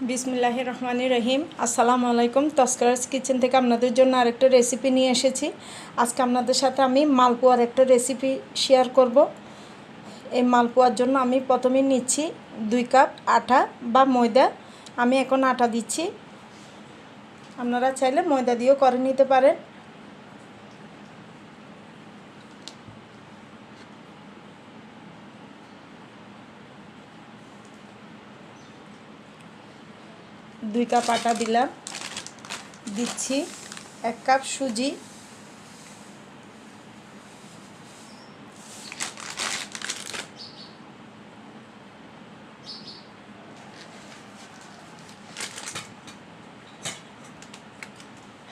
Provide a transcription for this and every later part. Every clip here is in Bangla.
বিসমিল্লাহ রহমান রহিম। আসসালামু আলাইকুম। তস্করাস কিচেন থেকে আপনাদের জন্য আরেকটা রেসিপি নিয়ে এসেছি। আজকে আপনাদের সাথে আমি মালপোয়ার একটা রেসিপি শেয়ার করব। এই মালপোয়ার জন্য আমি প্রথমে নিচ্ছি দুই কাপ আটা বা ময়দা। আমি এখন আটা দিচ্ছি। আপনারা চাইলে ময়দা দিয়েও করে নিতে পারেন। দুই কাপ আটা দিলাম। দিচ্ছি এক কাপ সুজি।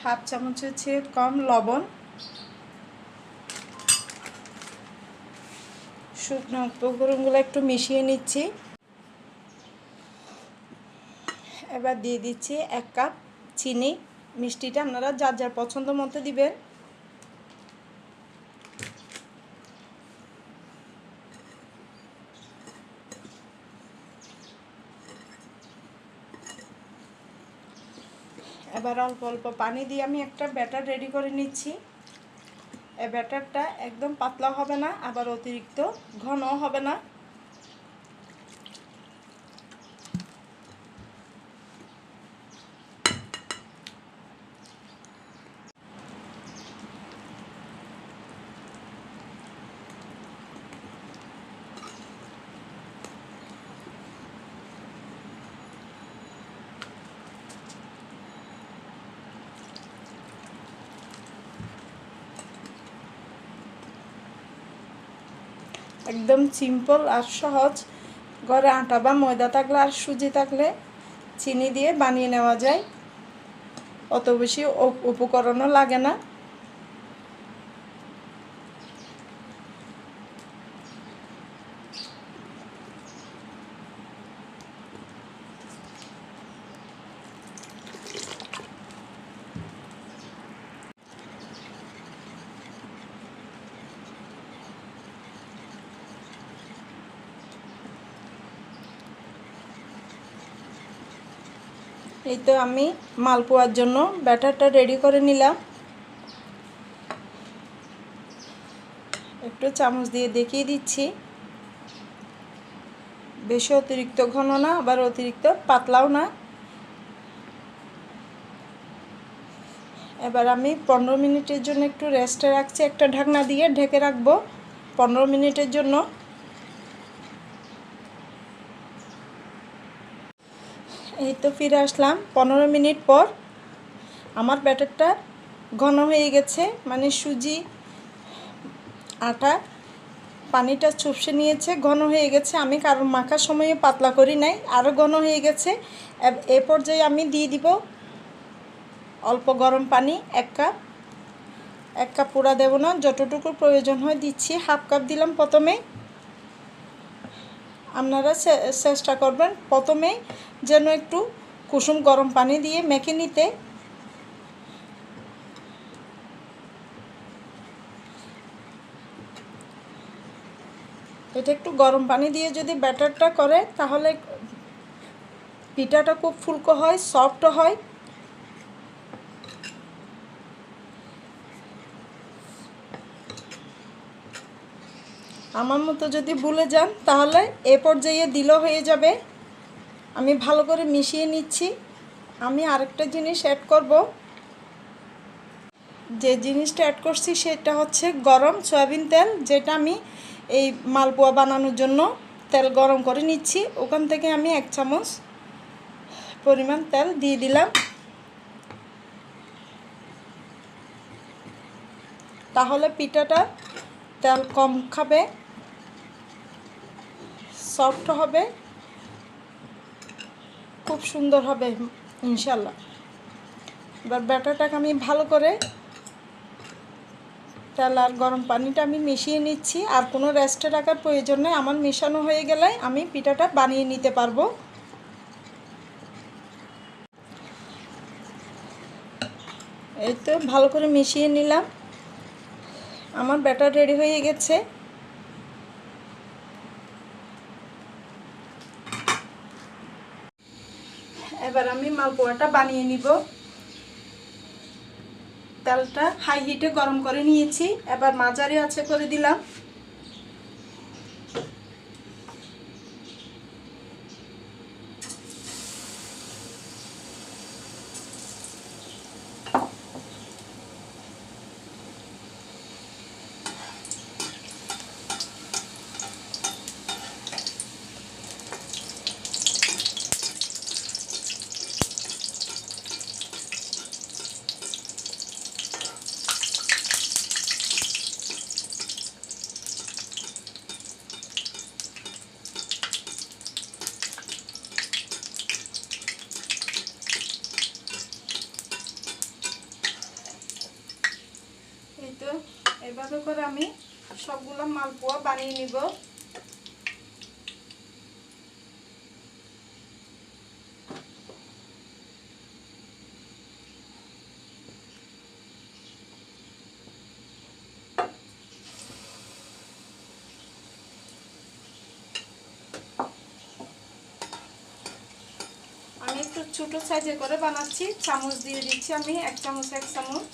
হাফ চামচের চেয়ে কম লবণ। শুকনো উপকরণগুলো একটু মিশিয়ে নিচ্ছি। এবার দিয়ে দিচ্ছি এক কাপ চিনি। মিষ্টিটা আপনারা যার যার পছন্দ মতো দিবেন। এবার অল্প অল্প পানি দিয়ে আমি একটা ব্যাটার রেডি করে নিচ্ছি। এই ব্যাটারটা একদম পাতলা হবে না, আবার অতিরিক্ত ঘনও হবে না। একদম সিম্পল আর সহজ। ঘরে আটা বা ময়দা থাকলে আর সুজি থাকলে চিনি দিয়ে বানিয়ে নেওয়া যায়। অত বেশি উপকরণও লাগে না। এই তো আমি মালপোয়ার জন্য ব্যাটারটা রেডি করে নিলাম। একটু চামচ দিয়ে দেখিয়ে দিচ্ছি। বেশি অতিরিক্ত ঘন না, আবার অতিরিক্ত পাতলাও না। এবার আমি পনেরো মিনিটের জন্য একটু রেস্টে রাখছি, একটা ঢাকনা দিয়ে ঢেকে রাখব। পনেরো মিনিটের জন্য এই তো ফিরে আসলাম। পনেরো মিনিট পর আমার ব্যাটারটা ঘন হয়ে গেছে মানে সুজি, আটা, পানিটা চুপসে নিয়েছে, ঘন হয়ে গেছে। আমি কারণ মাখার সময়ে পাতলা করি নাই আরও ঘন হয়ে গেছে। এ পর্যায়ে আমি দিয়ে দিব অল্প গরম পানি, এক কাপ। এক কাপ পোড়া দেবো না, যতটুকু প্রয়োজন হয় দিচ্ছি। হাফ কাপ দিলাম প্রথমে। আপনারা চেষ্টা করবেন প্রথমে যেন একটু কুসুম গরম পানি দিয়ে মেখে নিতে। এটা একটু গরম পানি দিয়ে যদি ব্যাটারটা করে, তাহলে পিঠাটা খুব ফুলকো হয় সফট হয়। আমার মতো যদি ভুলে যান, তাহলে এ পর্যায়ে দিলেও হয়ে যাবে। আমি ভালো করে মিশিয়ে নিচ্ছি। আমি আরেকটা জিনিস অ্যাড করব। যে জিনিসটা অ্যাড করছি সেটা হচ্ছে গরম সয়াবিন তেল, যেটা আমি এই মালপোয়া বানানোর জন্য তেল গরম করে নিচ্ছি। ওখান থেকে আমি এক চামচ পরিমাণ তেল দিয়ে দিলাম। তাহলে পিঠাটা তেল কম খাবে সফট হবে। খুব সুন্দর হবে ইনশাল্লাহ এবার ব্যাটারটাকে আমি ভালো করে তেল আর গরম পানিটা আমি মিশিয়ে নিচ্ছি। আর কোনো রেস্টে রাখার প্রয়োজন নেই। আমার মেশানো হয়ে গেলে আমি পিঠাটা বানিয়ে নিতে পারব। এই তো ভালো করে মিশিয়ে নিলাম। আমার ব্যাটার রেডি হয়ে গেছে। এবার আমি মালপোয়াটা বানিয়ে নিব। তেলটা হাই হিটে গরম করে নিয়েছি। এবার মাঝারি আছে করে দিলাম এই তো এভাবে করে আমি সবগুলো মালপোয়া বানিয়ে নিব। আমি একটু ছোটো সাইজে করে বানাচ্ছি। চামচ দিয়ে দিচ্ছি আমি, এক চামচ এক চামচ।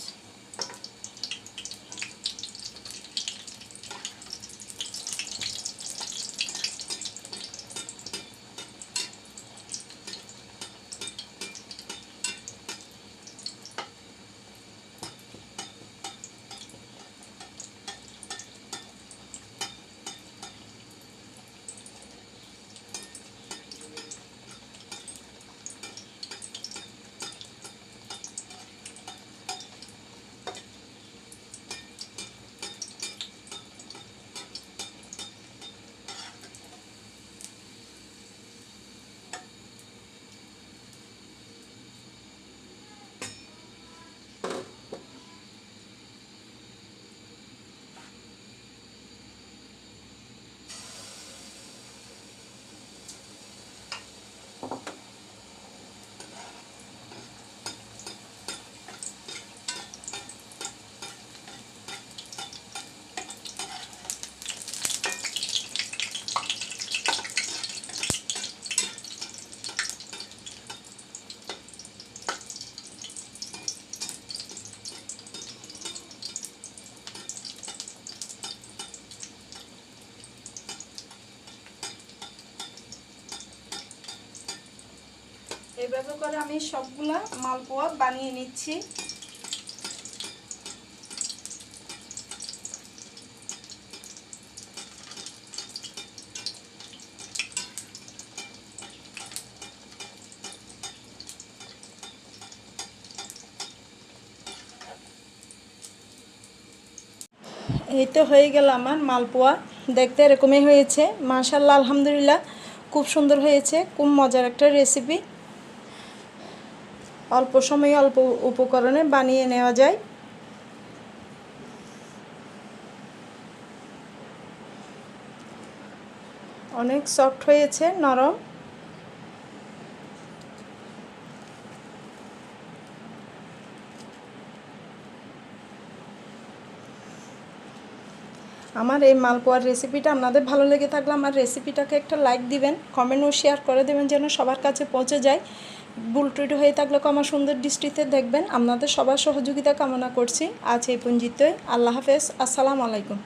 এইভাবে করে আমি সবগুলা মালপোয়া বানিয়ে নিচ্ছি। এই তো হয়ে গেল আমার মালপোয়া। দেখতে এরকমই হয়েছে। মাশাল্লাহ আলহামদুলিল্লাহ, খুব সুন্দর হয়েছে। খুব মজার একটা রেসিপি অল্প সময়ে অল্প উপকরণে বানিয়ে নেওয়া যায়। অনেক সফট হয়েছে নরম। আমার এই মালপোয়ার রেসিপিটা আপনাদের ভালো লেগে থাকলে আমার রেসিপিটাকে একটা লাইক দিবেন কমেন্ট ও শেয়ার করে দেবেন যেন সবার কাছে পৌঁছে যায়। ভুল হয়ে থাকলে আমার সুন্দর দৃষ্টিতে দেখবেন। আপনাদের সবার সহযোগিতা কামনা করছি। আজ এই পঞ্জিতই আল্লাহ হাফেজ। আসসালামু আলাইকুম।